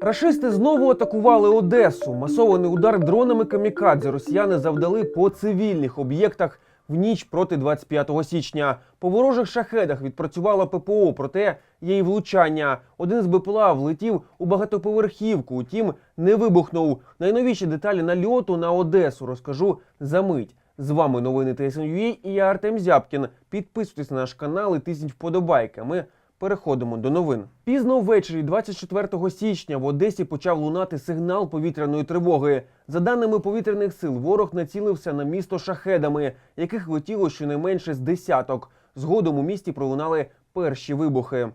Рашисти знову атакували Одесу. Масований удар дронами камікадзе росіяни завдали по цивільних об'єктах в ніч проти 25 січня. По ворожих шахедах відпрацювала ППО, проте є й влучання. Один з БПЛА влетів у багатоповерхівку, утім не вибухнув. Найновіші деталі нальоту на Одесу розкажу за мить. З вами новини ТСНЮА і я Артем Зябкін. Підписуйтесь на наш канал і тисніть вподобайки. Ми Переходимо до новин. Пізно ввечері, 24 січня, в Одесі почав лунати сигнал повітряної тривоги. За даними повітряних сил, ворог націлився на місто шахедами, яких летіло щонайменше з десяток. Згодом у місті пролунали перші вибухи.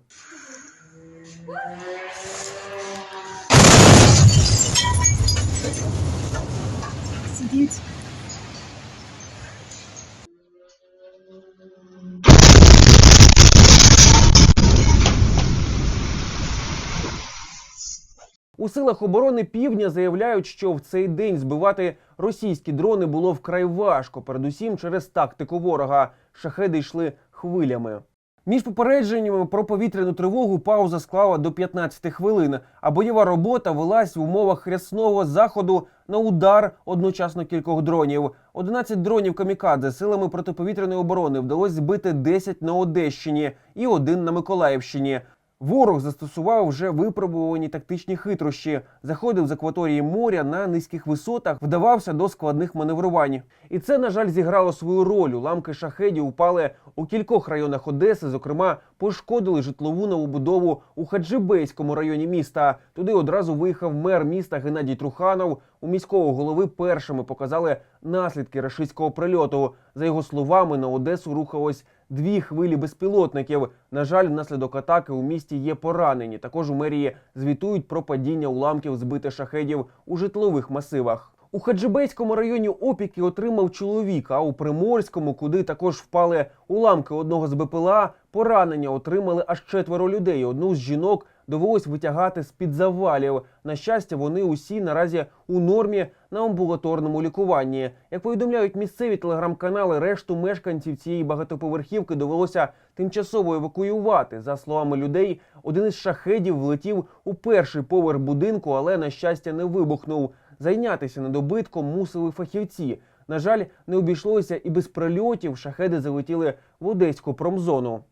У силах оборони півдня заявляють, що в цей день збивати російські дрони було вкрай важко, передусім через тактику ворога. Шахеди йшли хвилями. Між попередженнями про повітряну тривогу пауза склала до 15 хвилин, а бойова робота велась в умовах хрясного заходу на удар одночасно кількох дронів. 11 дронів камікадзе силами протиповітряної оборони вдалося збити 10 на Одещині і один на Миколаївщині. Ворог застосував вже випробувані тактичні хитрощі, заходив з акваторії моря на низьких висотах, вдавався до складних маневрувань. І це, на жаль, зіграло свою роль. Уламки шахедів упали у кількох районах Одеси. Зокрема, пошкодили житлову новобудову у Хаджибейському районі міста. Туди одразу виїхав мер міста Геннадій Труханов. У міського голови першими показали наслідки рашистського прильоту. За його словами, на Одесу рухалось дві хвилі безпілотників. На жаль, внаслідок атаки у місті є поранені. Також у мерії звітують про падіння уламків збитих шахедів у житлових масивах. У Хаджибейському районі опіки отримав чоловік, а у Приморському, куди також впали уламки одного з БПЛА, поранення отримали аж четверо людей. Одну з жінок довелось витягати з під завалів. На щастя, вони усі наразі у нормі на амбулаторному лікуванні. Як повідомляють місцеві телеграм-канали, решту мешканців цієї багатоповерхівки довелося тимчасово евакуювати. За словами людей, один із шахедів влетів у перший поверх будинку, але на щастя не вибухнув. Зайнятися недобитком мусили фахівці. На жаль, не обійшлося і без прильотів. Шахеди залетіли в одеську промзону.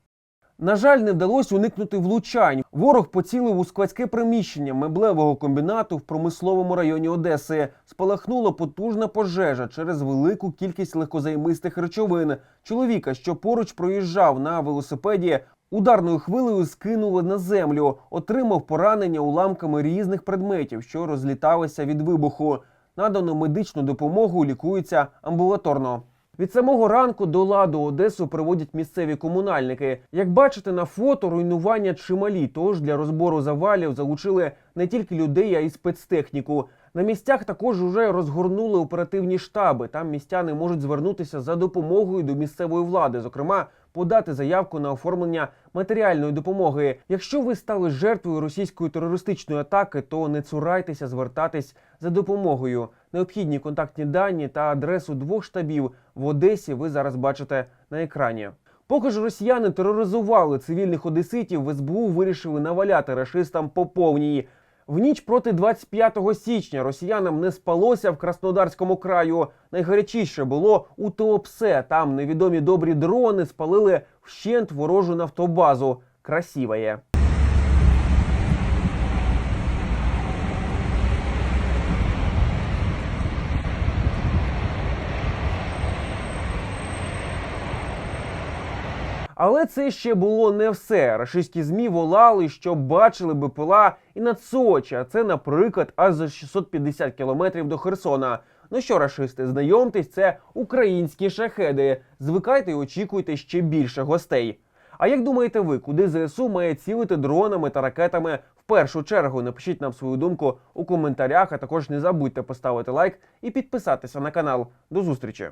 На жаль, не вдалося уникнути влучань. Ворог поцілив у складське приміщення меблевого комбінату в промисловому районі Одеси. Спалахнула потужна пожежа через велику кількість легкозаймистих речовин. Чоловіка, що поруч проїжджав на велосипеді, ударною хвилею скинули на землю. Отримав поранення уламками різних предметів, що розліталися від вибуху. Надано медичну допомогу, лікується амбулаторно. Від самого ранку до ладу Одесу приводять місцеві комунальники. Як бачите на фото, руйнування чималі. Тож для розбору завалів залучили не тільки людей, а й спецтехніку. На місцях також уже розгорнули оперативні штаби. Там містяни можуть звернутися за допомогою до місцевої влади, зокрема, подати заявку на оформлення матеріальної допомоги. Якщо ви стали жертвою російської терористичної атаки, то не цурайтеся звертатись за допомогою. Необхідні контактні дані та адресу двох штабів в Одесі ви зараз бачите на екрані. Поки ж росіяни тероризували цивільних одеситів, в СБУ вирішили наваляти рашистам по повній. В ніч проти 25 січня росіянам не спалося в Краснодарському краю. Найгарячіше було у Теопсе. Там невідомі добрі дрони спалили вщент ворожу нафтобазу. Красиває. Але це ще було не все. Рашистські змі волали, що бачили БПЛА і над Сочі. А це, наприклад, аж за 650 кілометрів до Херсона. Ну що, рашисти, знайомтесь, це українські шахеди. Звикайте і очікуйте ще більше гостей. А як думаєте ви, куди ЗСУ має цілити дронами та ракетами в першу чергу? Напишіть нам свою думку у коментарях, а також не забудьте поставити лайк і підписатися на канал. До зустрічі!